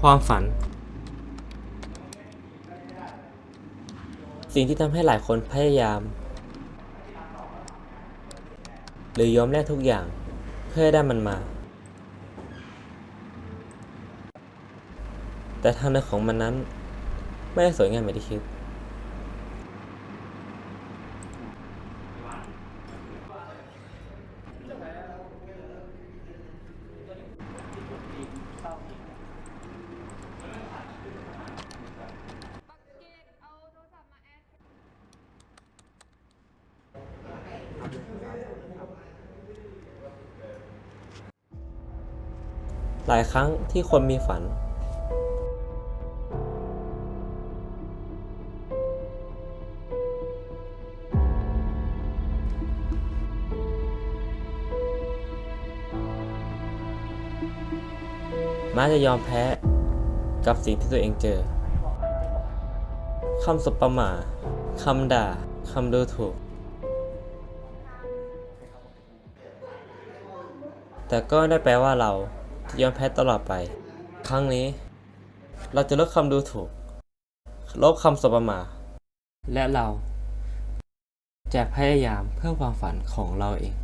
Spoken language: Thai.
ความฝัน สิ่งที่ทำให้หลายคนพยายาม หรือยอมแลกทุกอย่าง เพื่อได้มันมา แต่ทางเดินของมันนั้น ไม่ได้สวยงามเหมือนที่คิด หลายครั้งที่คนมีฝัน ม้าจะยอมแพ้กับสิ่งที่ตัวเองเจอ คำสบประมาทคำด่า คำดูถูก แต่ก็ไม่ได้แปลว่าเราจะยอมแพ้ตลอดไป ครั้งนี้ เราจะลดคำดูถูก ลบคำสบประมาทและเรา จะพยายามเพื่อความฝันของเราเอง